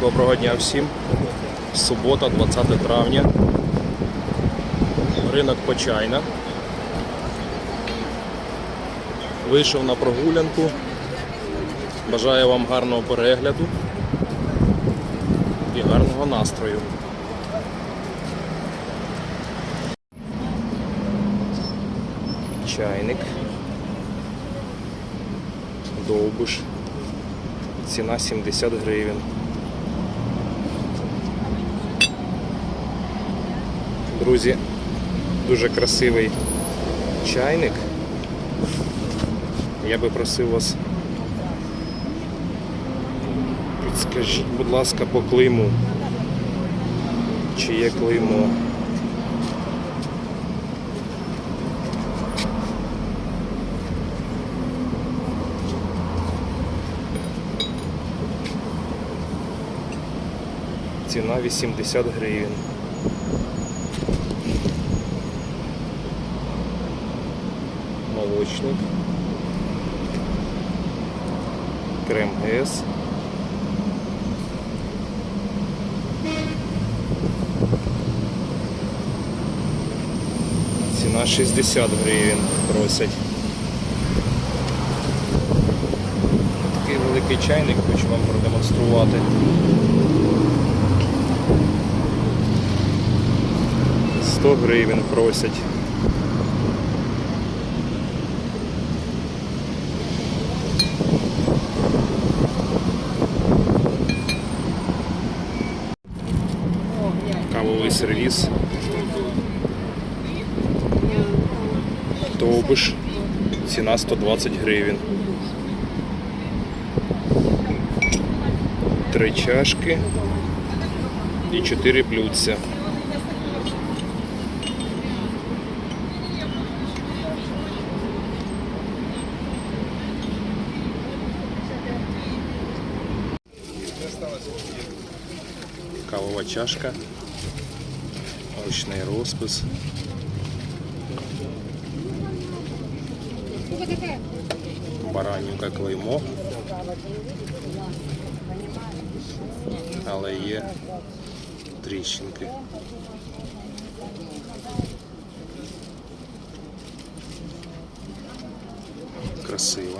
Доброго дня всім. Субота, 20 травня. Ринок Почайна. Вийшов на прогулянку. Бажаю вам гарного перегляду і гарного настрою. Чайник. Довбиш. Ціна 70 гривень. Друзі, дуже красивий чайник. Я би просив вас, підскажіть, будь ласка, по клейму. Чи є клеймо? Ціна 80 гривень. Молочник. Крем С. Ціна 60 гривень просять. Такий великий чайник хочу вам продемонструвати. Сто гривень просять. Сервіс. Довбиш. Ціна 120 гривень. Три чашки і чотири блюдця. Кавова чашка. Ручний розпис. Баранівка клеймо. Але є тріщинки. Красиво.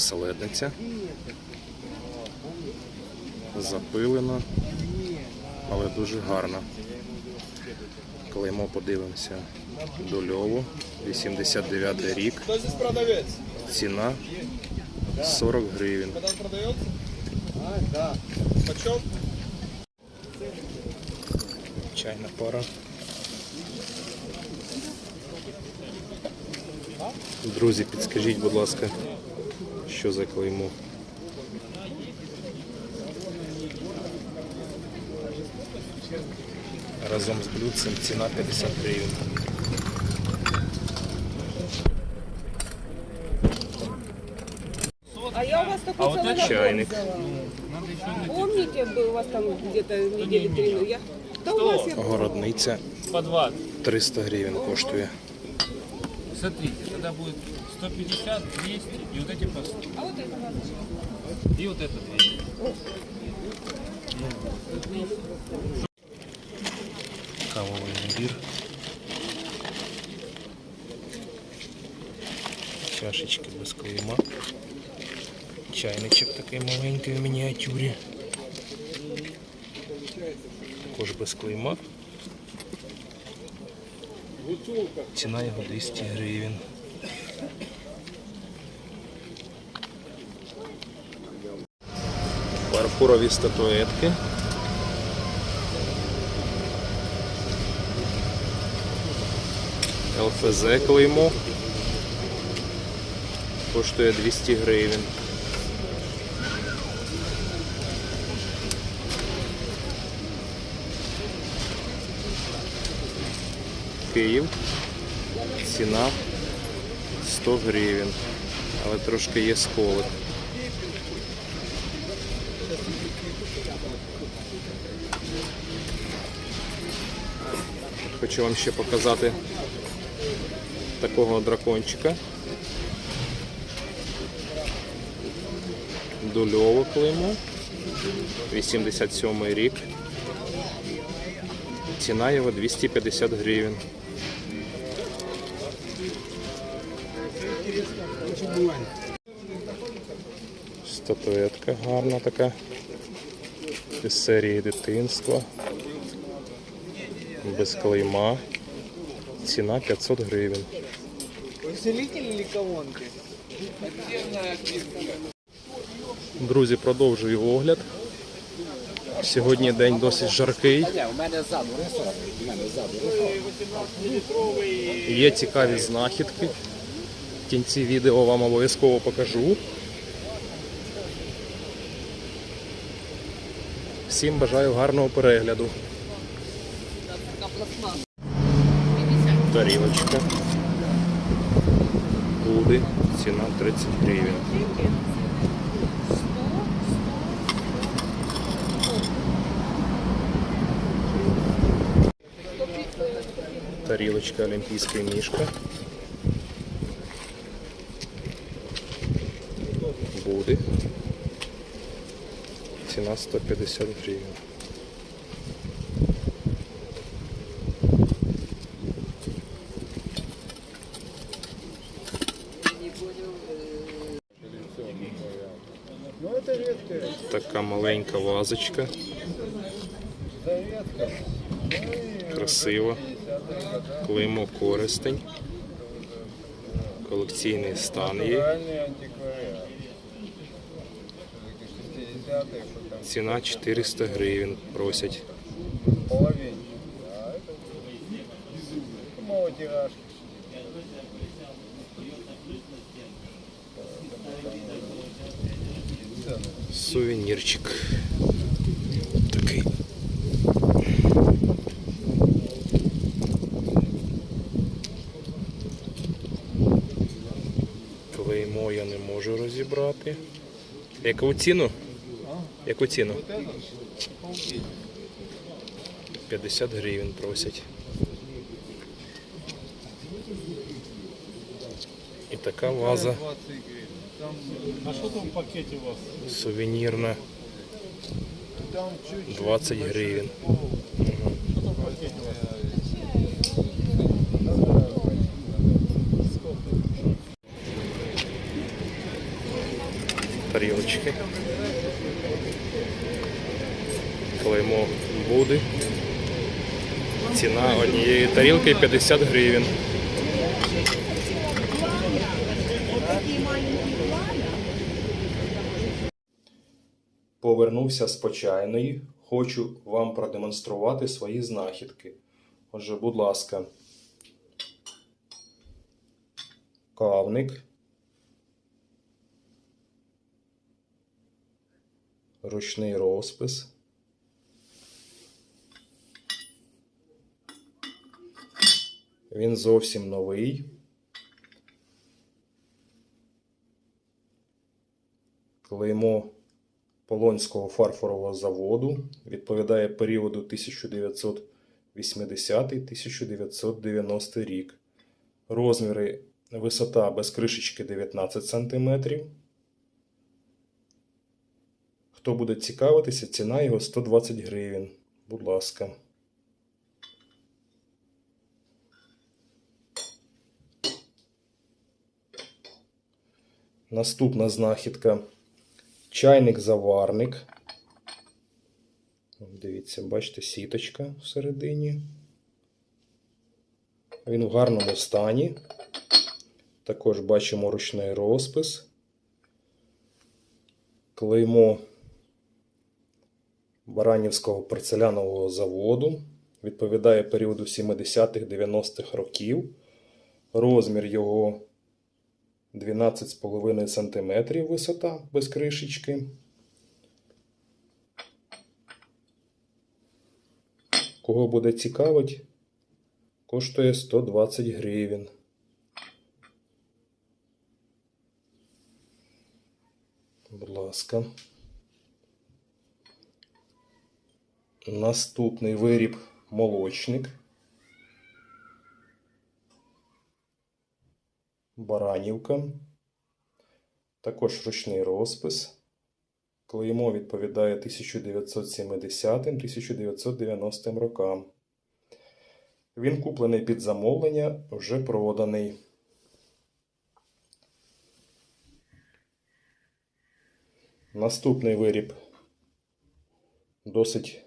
Селедниця. Запилена, але дуже гарна. Клеймо подивимося до льову. 89 рік. Ціна 40 гривень. Чайна пара. Друзі, підскажіть, будь ласка, що за клеймо? Разом з блюдцем ціна 50 гривень. А я у вас такой А вот целый это набор чайник. взяла. Помните, был у вас там где-то недели три, ну я... Да у вас я... Городниця По 20. 300 гривень коштує. Смотрите, тогда будет 150, 200 и вот эти по 100. А вот это у вас. И вот это 200. Кавовий набір. Чашечки без клейма. Чайничок такий маленький в мініатюрі. Також без клейма. Ціна його 200 гривень. фарфорові статуетки. ЛФЗ клеймо. Коштує 200 гривень. Київ. Ціна 100 гривень. Але трошки є сколик. Хочу вам ще показати такого дракончика. Дульово клеймо. 87 рік. Ціна його 250 гривень. Статуетка гарна така. Із серії дитинства. Без клейма. Ціна 500 гривень. Друзі, продовжую огляд. Сьогодні день досить жаркий. Є цікаві знахідки. В кінці відео вам обов'язково покажу. Всім бажаю гарного перегляду. Тарілочка. Буди. Ціна 30 гривень. Тарілочка олімпійська мішка. Буди. Ціна 150 гривень. Така маленька вазочка. Красиво. Клеймо користень. Колекційний стан є. Реальный антиквариат. Все-таки 60-е, что там Ціна 400 гривень просять. Сувенірчик. Клеймо я не можу розібрати. Яку ціну? Яку ціну? 50 гривень просять. І така ваза 20 гривен. Там, А что там в пакете у вас? сувенірна там чуть-чуть. 20 гривень. Тарілочки. Клеймо буде. Ціна однієї тарілки 50 гривень. Повернувся з. Хочу вам продемонструвати свої знахідки. Отже, будь ласка. Кавник. Ручний розпис. Він зовсім новий. Клеймо Полонського фарфорового заводу. Відповідає періоду 1980-1990 рік. Розміри висота без кришечки 19 см. Хто буде цікавитися, ціна його 120 гривень. Будь ласка. Наступна знахідка. Чайник-заварник. Дивіться, бачите, сіточка всередині. Він в гарному стані. Також бачимо ручний розпис. Клеймо Баранівського порцелянового заводу. Відповідає періоду 70-х 90-х років. Розмір його 12,5 см висота без кришечки. Кого буде цікавить, коштує 120 гривень. Будь ласка. Наступний виріб молочник. Баранівка. Також ручний розпис. Клеймо відповідає 1970-1990 рокам. Він куплений під замовлення, вже проданий. Наступний виріб досить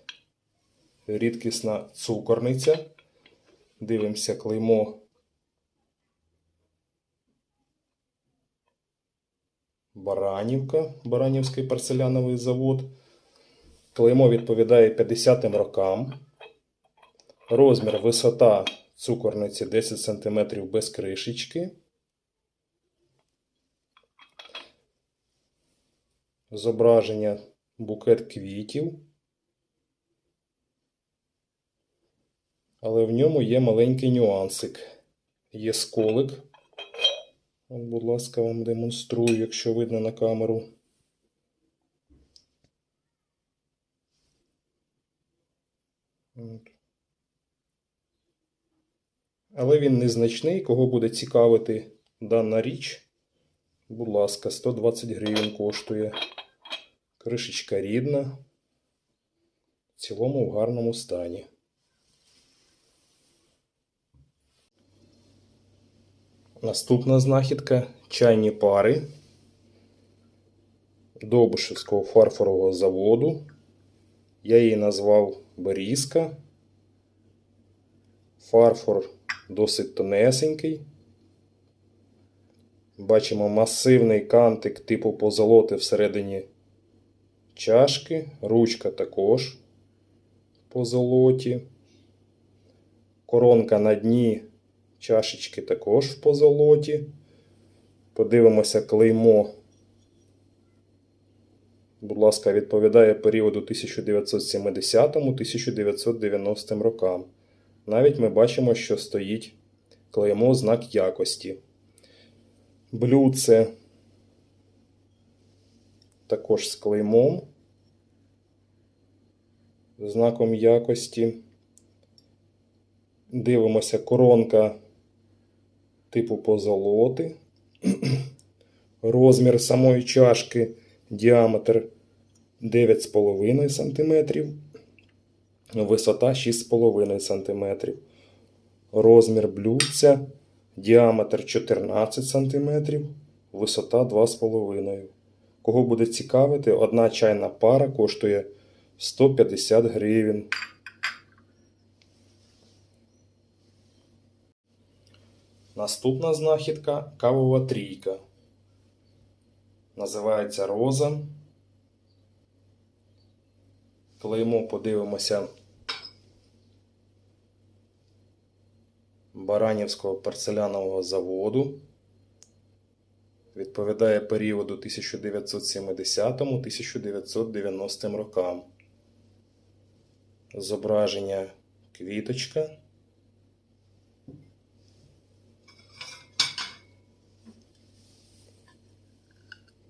рідкісна цукорниця. Дивимося клеймо Баранівка, Баранівський порцеляновий завод. Клеймо відповідає 50-м рокам. Розмір висота цукорниці 10 см без кришечки. Зображення букет квітів. Але в ньому є маленький нюансик. Є сколик. Будь ласка, вам демонструю, якщо видно на камеру. Але він незначний. Кого буде цікавити дана річ, будь ласка, 120 гривень коштує. Кришечка рідна. В цілому в гарному стані. Наступна знахідка чайні пари Довбишевського фарфорового заводу. Я її назвав Берізка. Фарфор досить тонесенький. Бачимо масивний кантик типу позолоти всередині чашки. Ручка також по золоті. Коронка на дні чашечки також в позолоті. Подивимося клеймо. Будь ласка, відповідає періоду 1970-1990 рокам. Навіть ми бачимо, що стоїть клеймо знак якості. Блюдце також з клеймом, знаком якості. Дивимося коронка типу позолоти. Розмір самої чашки діаметр 9,5 см, висота 6,5 см. Розмір блюдця діаметр 14 см, висота 2,5 Кого буде цікавити, одна чайна пара коштує 150 гривень. Наступна знахідка кавова трійка. Називається роза. Клеймо подивимося Баранівського порцелянового заводу. Відповідає періоду 1970-1990 рокам. Зображення квіточка.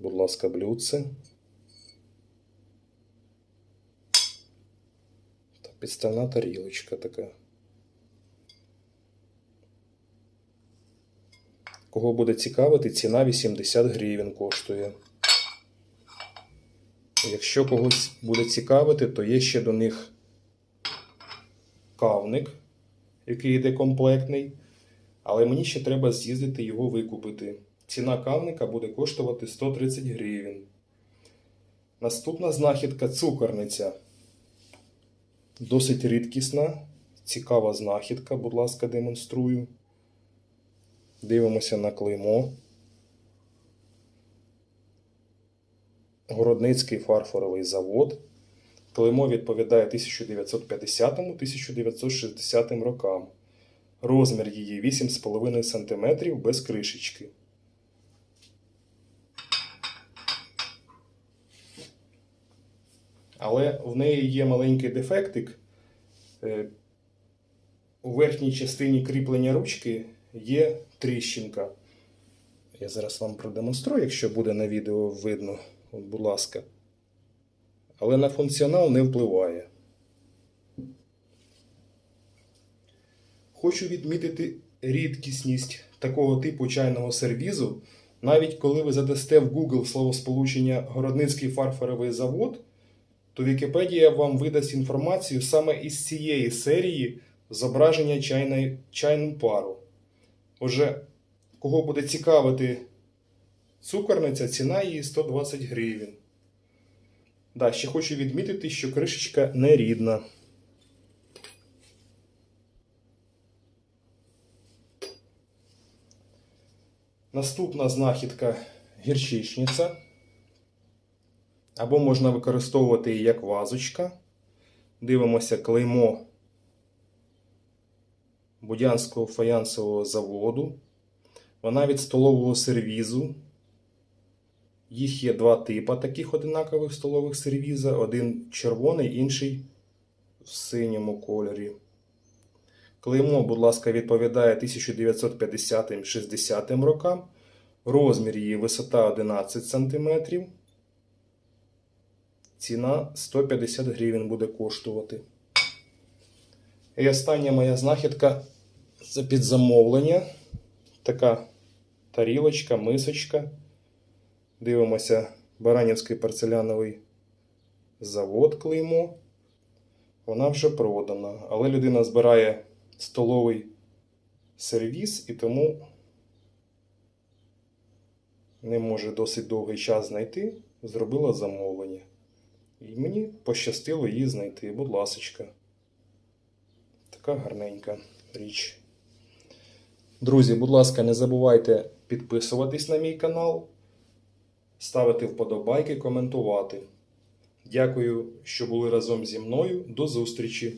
Будь ласка, блюдце. Та підставна тарілочка така. Кого буде цікавити, ціна 80 гривень коштує. Якщо когось буде цікавити, то є ще до них кавник, який йде комплектний. Але мені ще треба з'їздити його викупити. Ціна кавника буде коштувати 130 гривень. Наступна знахідка цукорниця. Досить рідкісна, цікава знахідка, будь ласка, демонструю. Дивимося на клеймо. Городницький фарфоровий завод. Клеймо відповідає 1950-1960 рокам. Розмір її 8,5 см без кришечки. Але в неї є маленький дефектик. Е, У верхній частині кріплення ручки є тріщинка. Я зараз вам продемонструю, якщо буде на відео видно, От, будь ласка. Але на функціонал не впливає. Хочу відмітити рідкісність такого типу чайного сервізу. Навіть коли ви задасте в Google словосполучення Городницький фарфоровий завод, то Вікіпедія вам видасть інформацію саме із цієї серії зображення чайної, чайну пару. Отже, кого буде цікавити цукорниця, ціна її 120 гривень. Да, ще хочу відмітити, що кришечка не рідна. Наступна знахідка гірчичниця. Або можна використовувати її як вазочка. Дивимося клеймо Будянського фаянсового заводу. Вона від столового сервізу. Їх є два типи таких одинакових столових сервіза. Один червоний, інший в синьому кольорі. Клеймо, будь ласка, відповідає 1950-60 рокам. Розмір її висота 11 см. Ціна 150 гривень буде коштувати. І остання моя знахідка це під замовлення. Така тарілочка, мисочка. Дивимося Баранівський порцеляновий завод клеймо. Вона вже продана. Але людина збирає столовий сервіс і тому не може досить довгий час знайти. Зробила замовлення. І мені пощастило її знайти. Будь ласочка. Така гарненька річ. Друзі, будь ласка, не забувайте підписуватись на мій канал, ставити вподобайки, коментувати. Дякую, що були разом зі мною. До зустрічі!